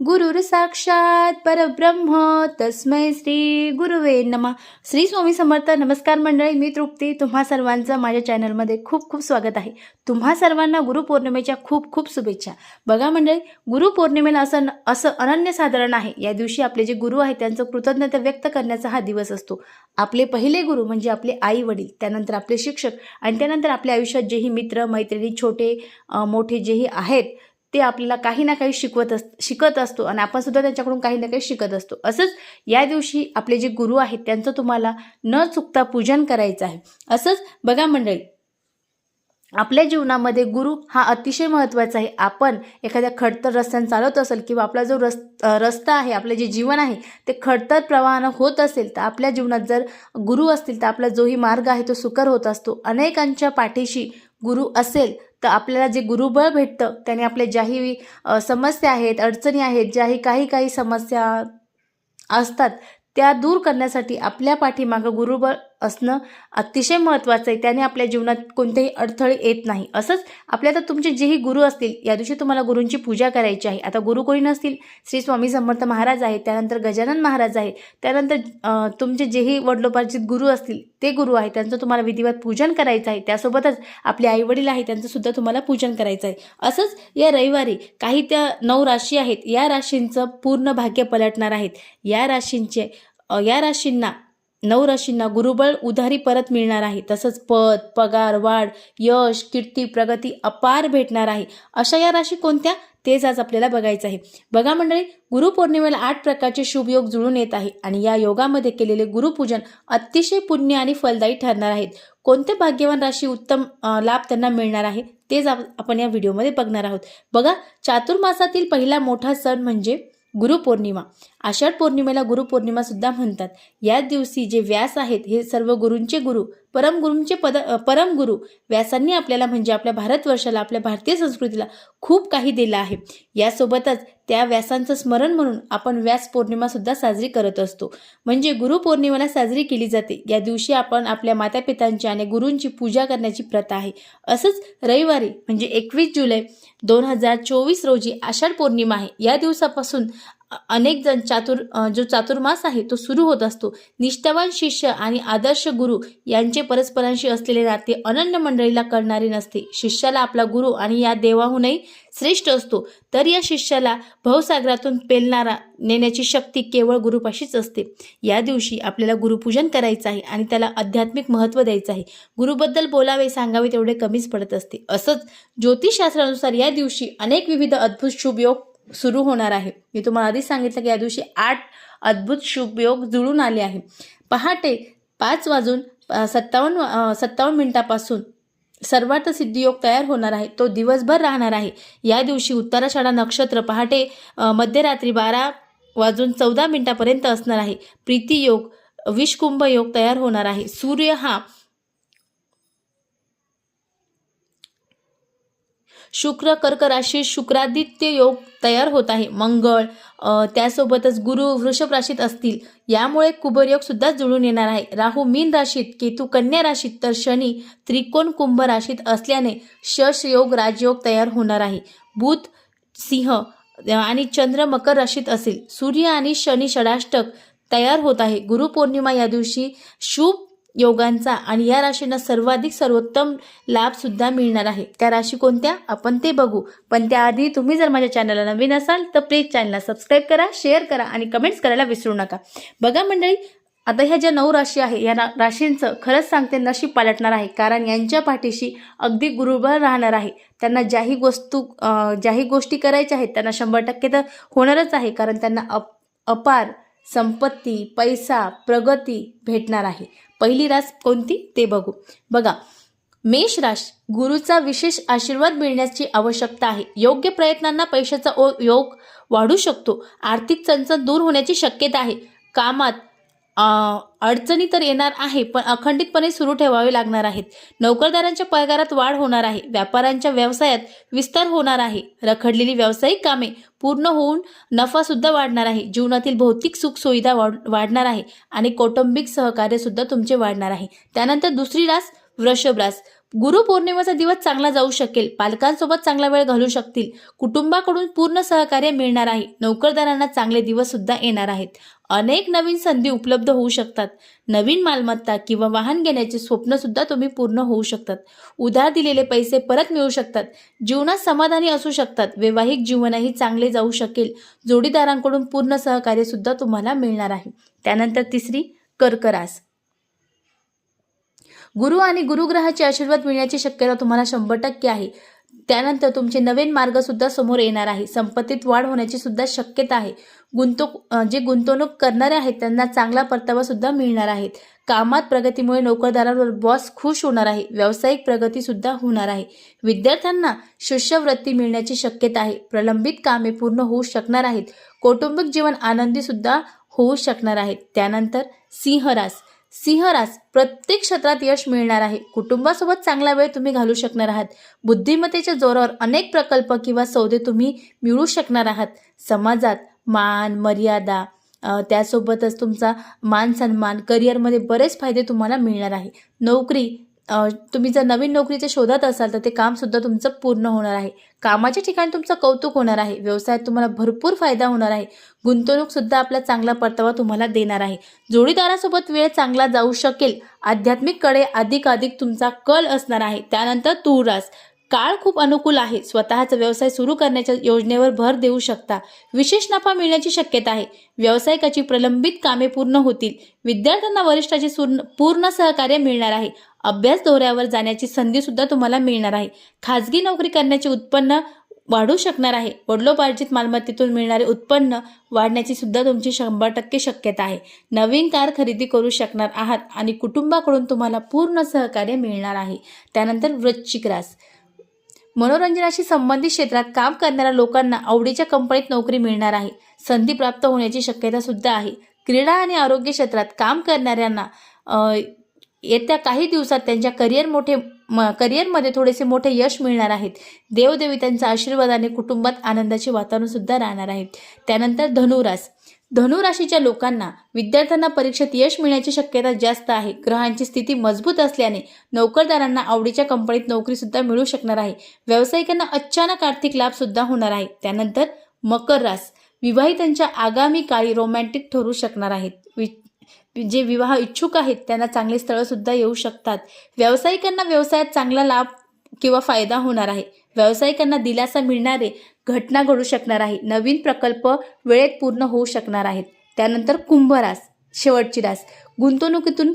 गुरुर साक्षात परब्रह्म. तस्मै श्री गुरुवे नमा. श्री स्वामी समर्थ नमस्कार मंडळी मी तृप्ती. तुम्हा सर्वांचं माझ्या चॅनलमध्ये खूप खूप स्वागत आहे. तुम्हा सर्वांना गुरुपौर्णिमेच्या खूप खूप शुभेच्छा. बघा मंडळी गुरुपौर्णिमेला असं असं अनन्यसाधारण आहे. या दिवशी आपले जे गुरु आहेत त्यांचं कृतज्ञता व्यक्त करण्याचा हा दिवस असतो. आपले पहिले गुरु म्हणजे आपले आई वडील त्यानंतर आपले शिक्षक आणि त्यानंतर आपल्या आयुष्यात जेही मित्र मैत्रिणी छोटे मोठे जेही आहेत ते आपल्याला काही ना काही शिकवत अस शिकत असतो आणि आपण सुद्धा त्यांच्याकडून काही ना काही शिकत असतो. असंच या दिवशी आपले जे गुरु आहेत त्यांचं तुम्हाला न चुकता पूजन करायचं आहे. असंच बघा मंडळी आपल्या जीवनामध्ये गुरु हा अतिशय महत्त्वाचा आहे. आपण एखाद्या खडतर रस्त्याने चालवत असेल किंवा आपला जो रस् रस्ता आहे आपलं जे जीवन आहे ते खडतर प्रवाहानं होत असेल तर आपल्या जीवनात जर गुरु असतील तर आपला जोही मार्ग आहे तो सुकर होत असतो. अनेकांच्या पाठीशी गुरु असेल तर आपल्याला जे गुरुबळ भेटतं त्याने आपल्या ज्याही समस्या आहेत अडचणी आहेत ज्याही काही काही समस्या असतात त्या दूर करण्यासाठी आपल्या पाठीमागं गुरुबळ असणं अतिशय महत्त्वाचं आहे. त्याने आपल्या जीवनात कोणतेही अडथळे येत नाही. असंच आपल्या तर तुमचे जेही गुरु असतील या दिवशी तुम्हाला गुरूंची पूजा करायची आहे. आता गुरु कोणी नसतील श्री स्वामी समर्थ महाराज आहेत त्यानंतर गजानन महाराज आहे त्यानंतर तुमचे जेही वडलोपार्जित गुरु असतील ते गुरु आहेत. त्यांचं तुम्हाला विधिवत पूजन करायचं आहे. त्यासोबतच आपले आईवडील आहेत त्यांचं सुद्धा तुम्हाला पूजन करायचं आहे. असंच या रविवारी काही त्या नऊ राशी आहेत. या राशींचं पूर्ण भाग्य पलटणार आहेत. या राशींचे या राशींना नऊ राशींना गुरुबळ उधारी परत मिळणार आहे. तसंच पद पगार वाढ यश कीर्ती प्रगती अपार भेटणार आहे. अशा या राशी कोणत्या? तेच आज आपल्याला बघायचं आहे. बघा मंडळी गुरुपौर्णिमेला आठ प्रकारचे शुभ योग जुळून येत आहे आणि या योगामध्ये केलेले गुरुपूजन अतिशय पुण्य आणि फलदायी ठरणार आहेत. कोणते भाग्यवान राशी उत्तम लाभ त्यांना मिळणार आहे तेच आपण या व्हिडिओमध्ये बघणार आहोत. बघा चातुर्मासातील पहिला मोठा सण म्हणजे गुरुपौर्णिमा. आषाढ पौर्णिमेला गुरुपौर्णिमा सुद्धा म्हणतात. या दिवशी जे व्यास आहेत हे सर्व गुरूंचे गुरु परमगुरूंचे पद अ, परमगुरू व्यासांनी आपल्याला म्हणजे आपल्या भारतवर्षाला आपल्या भारतीय संस्कृतीला खूप काही दिलं आहे. यासोबतच त्या व्यासांचं स्मरण म्हणून आपण व्यास पौर्णिमासुद्धा साजरी करत असतो. म्हणजे गुरुपौर्णिमेला साजरी केली जाते. या दिवशी आपण आपल्या मातापितांची आणि गुरूंची पूजा करण्याची प्रथा आहे. असंच रविवारी म्हणजे एकवीस जुलै दोन हजार चोवीस रोजी आषाढ पौर्णिमा आहे. या दिवसापासून अनेक जण चातुर जो चातुर्मास आहे तो सुरू होत असतो. निष्ठावान शिष्य आणि आदर्श गुरु यांचे परस्परांशी असलेले नाते अनन्य मंडळीला कळणारे नसते. शिष्याला आपला गुरु आणि या देवाहूनही श्रेष्ठ असतो. तर या शिष्याला भवसागरातून पेलणारा नेण्याची शक्ती केवळ गुरुपाशीच असते. या दिवशी आपल्याला गुरुपूजन करायचं आहे आणि त्याला आध्यात्मिक महत्त्व द्यायचं आहे. गुरुबद्दल बोलावे सांगावे तेवढे कमीच पडत असते. असंच ज्योतिषशास्त्रानुसार या दिवशी अनेक विविध अद्भुत शुभयोग सुरू होणार आहे. मी तुम्हाला आधीच सांगितलं की या दिवशी आठ अद्भुत शुभयोग जुळून आले आहे. पहाटे पाच वाजून सत्तावन्न सत्तावन्न मिनिटापासून सर्वार्थ सिद्धियोग तयार होणार आहे. तो दिवसभर राहणार आहे. या दिवशी उत्तराषाढा नक्षत्र पहाटे मध्यरात्री बारा वाजून चौदा मिनिटापर्यंत असणार आहे. प्रीतियोग विषकुंभ योग तयार होणार आहे. सूर्य हा शुक्र कर्क राशीत शुक्रादित्य योग तयार होत आहे. मंगळ त्यासोबतच गुरु वृषभ राशीत असतील. यामुळे कुबरयोग सुद्धा जुळून येणार आहे. राहू मीन राशीत केतू कन्या राशीत तर शनी त्रिकोण कुंभ राशीत असल्याने शश योग राजयोग तयार होणार आहे. बुध सिंह आणि चंद्र मकर राशीत असेल. सूर्य आणि शनी षडाष्टक तयार होत आहे. गुरुपौर्णिमा या दिवशी शुभ योगांचा आणि या राशींना सर्वाधिक सर्वोत्तम लाभ सुद्धा मिळणार आहे. त्या राशी कोणत्या? आपण ते बघू. पण त्याआधी तुम्ही जर माझ्या चॅनलला नवीन असाल तर प्लीज चॅनलला सबस्क्राईब करा शेअर करा आणि कमेंट्स करायला विसरू नका. बघा मंडळी आता ह्या ज्या नऊ राशी आहे या रा- राशींचं खरंच सांगते नशीब पालटणार आहे. कारण यांच्या पाठीशी अगदी गुरुबळ राहणार आहे. त्यांना ज्याही वस्तू ज्याही गोष्टी करायच्या आहेत त्यांना शंभर टक्के तर होणारच आहे. कारण त्यांना अप अपार संपत्ती पैसा प्रगती भेटणार आहे. पहिली रास कोणती? ते बघू. बघा मेष राश गुरुचा विशेष आशीर्वाद मिळण्याची आवश्यकता आहे. योग्य प्रयत्नांना पैशाचा ओ योग वाढू शकतो. आर्थिक चणचण दूर होण्याची शक्यता आहे. कामात अडचणी तर येणार आहे पण अखंडितपणे सुरू ठेवावे लागणार आहेत. नोकरदारांच्या पगारात वाढ होणार आहे व्यापाऱ्यांच्या व्यवसायात विस्तार होणार आहे. रखडलेली व्यावसायिक कामे पूर्ण होऊन नफा सुद्धा वाढणार आहे. जीवनातील भौतिक सुख सुविधा वाढ वाढणार आहे आणि कौटुंबिक सहकार्य सुद्धा तुमचे वाढणार आहे. त्यानंतर दुसरी रास वृषभ रास. गुरुपौर्णिमेचा दिवस चांगला जाऊ शकेल. पालकांसोबत चांगला वेळ घालू शकतील. कुटुंबाकडून पूर्ण सहकार्य मिळणार आहे. नोकरदारांना चांगले दिवस सुद्धा येणार आहेत. अनेक नवीन संधी उपलब्ध होऊ शकतात. नवीन मालमत्ता किंवा वाहन घेण्याचे स्वप्न सुद्धा तुम्ही पूर्ण होऊ शकतात. उधार दिलेले पैसे परत मिळू शकतात. जीवनात समाधानी असू शकतात. वैवाहिक जीवनही चांगले जाऊ शकेल. जोडीदारांकडून पूर्ण सहकार्य सुद्धा तुम्हाला मिळणार आहे. त्यानंतर तिसरी कर्करास. गुरु आणि गुरुग्रहाचे आशीर्वाद मिळण्याची शक्यता तुम्हाला शंभर टक्के आहे. त्यानंतर तुमचे नवीन मार्ग सुद्धा समोर येणार आहे. संपत्तीत वाढ होण्याची सुद्धा शक्यता आहे. गुंतव जे गुंतवणूक करणारे आहेत त्यांना चांगला परतावा सुद्धा मिळणार आहेत कामात प्रगतीमुळे नोकरदारांवर बॉस खुश होणार आहे. व्यावसायिक प्रगती सुद्धा होणार आहे. विद्यार्थ्यांना शिष्यवृत्ती मिळण्याची शक्यता आहे. प्रलंबित कामे पूर्ण होऊ शकणार आहेत. कौटुंबिक जीवन आनंदी सुद्धा होऊ शकणार आहेत. त्यानंतर सिंहरास. सिंहरास प्रत्येक क्षेत्रात यश मिळणार आहे. कुटुंबासोबत चांगला वेळ तुम्ही घालू शकणार आहात. बुद्धिमत्तेच्या जोरावर अनेक प्रकल्प किंवा सौदे तुम्ही मिळू शकणार आहात. समाजात मान मर्यादा त्यासोबतच तुमचा मान सन्मान करिअरमध्ये बरेच फायदे तुम्हाला मिळणार आहे. नोकरी तुम्ही जर नवीन नोकरीच्या शोधात असाल तर ते कामसुद्धा तुमचं पूर्ण होणार आहे. कामाच्या ठिकाणी तुमचं कौतुक होणार आहे. व्यवसायात तुम्हाला भरपूर फायदा होणार आहे. गुंतवणूकसुद्धा आपला चांगला परतावा तुम्हाला देणार आहे. जोडीदारासोबत वेळ चांगला जाऊ शकेल. आध्यात्मिककडे अधिकाधिक तुमचा कल असणार आहे. त्यानंतर तुळरास काळ खूप अनुकूल आहे. स्वतःचा व्यवसाय सुरू करण्याच्या योजनेवर भर देऊ शकता. विशेष नफा मिळण्याची शक्यता आहे. व्यावसायिकाची प्रलंबित कामे पूर्ण होतील. विद्यार्थ्यांना वरिष्ठाचे पूर्ण सहकार्य मिळणार आहे. अभ्यास दौऱ्यावर जाण्याची संधी सुद्धा तुम्हाला मिळणार आहे. खाजगी नोकरी करण्याचे उत्पन्न वाढू शकणार आहे. वडिलोपार्जित मालमत्तेतून मिळणारे उत्पन्न वाढण्याची सुद्धा तुमची शंभर टक्के शक्यता आहे. नवीन कार खरेदी करू शकणार आहात आणि कुटुंबाकडून तुम्हाला पूर्ण सहकार्य मिळणार आहे. त्यानंतर वृश्चिक रास. मनोरंजनाशी संबंधित क्षेत्रात काम करणाऱ्या लोकांना आवडीच्या कंपनीत नोकरी मिळणार आहे. संधी प्राप्त होण्याची शक्यता सुद्धा आहे. क्रीडा आणि आरोग्य क्षेत्रात काम करणाऱ्यांना येत्या काही दिवसात त्यांच्या करिअर मोठे म करिअरमध्ये थोडेसे मोठे यश मिळणार आहेत देवदेवितांचा आशीर्वाद आणि कुटुंबात आनंदाचे वातावरण सुद्धा राहणार आहे. त्यानंतर धनुरास. धनुराशीच्या लोकांना विद्यार्थ्यांना परीक्षेत यश मिळण्याची शक्यता जास्त आहे. ग्रहांची स्थिती मजबूत असल्याने नोकरदारांना आवडीच्या कंपनीत नोकरी सुद्धा मिळू शकणार आहे. व्यावसायिकांना अचानक आर्थिक लाभ सुद्धा होणार आहे. त्यानंतर मकर रास. विवाहितांच्या आगामी काळी रोमॅन्टिक ठरू शकणार आहेत. वि- जे विवाह इच्छुक आहेत त्यांना चांगले स्थळंसुद्धा येऊ शकतात. व्यावसायिकांना व्यवसायात चांगला लाभ किंवा फायदा होणार आहे. व्यावसायिकांना दिलासा मिळणारे घटना घडू शकणार आहे. नवीन प्रकल्प वेळेत पूर्ण होऊ शकणार आहेत. त्यानंतर कुंभरास शेवटची रास. गुंतवणुकीतून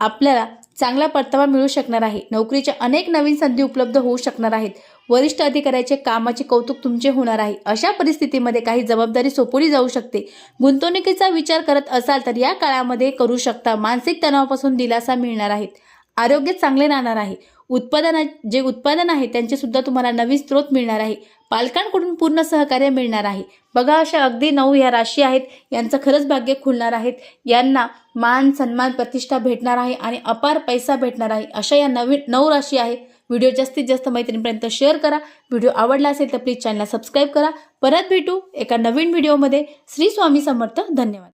आपल्याला चांगला परतावा मिळू शकणार आहे. नोकरीच्या अनेक नवीन संधी उपलब्ध होऊ शकणार आहेत. वरिष्ठ अधिकाऱ्याचे कामाचे कौतुक तुमचे होणार आहे. अशा परिस्थितीमध्ये काही जबाबदारी सोपवली जाऊ शकते. गुंतवणुकीचा विचार करत असाल तर या काळामध्ये करू शकता. मानसिक तणावापासून दिलासा मिळणार आहेत आरोग्य चांगले राहणार आहे. उत्पादना जे उत्पादन आहे त्यांचे सुद्धा तुम्हाला नवीन स्रोत मिळणार आहे. पालकांकडून पूर्ण सहकार्य मिळणार आहे. बघा अशा अगदी नऊ या राशी आहेत. यांचं खरंच भाग्य खुलणार आहेत. यांना मान सन्मान प्रतिष्ठा भेटणार आहे आणि अपार पैसा भेटणार आहे. अशा या नवीन नऊ राशी आहेत. व्हिडिओ जास्तीत जास्त मैत्रिणीपर्यंत शेअर करा. व्हिडिओ आवडला असेल तर प्लीज चॅनलला सबस्क्राईब करा. परत भेटू एका नवीन व्हिडिओमध्ये. श्री स्वामी समर्थ. धन्यवाद.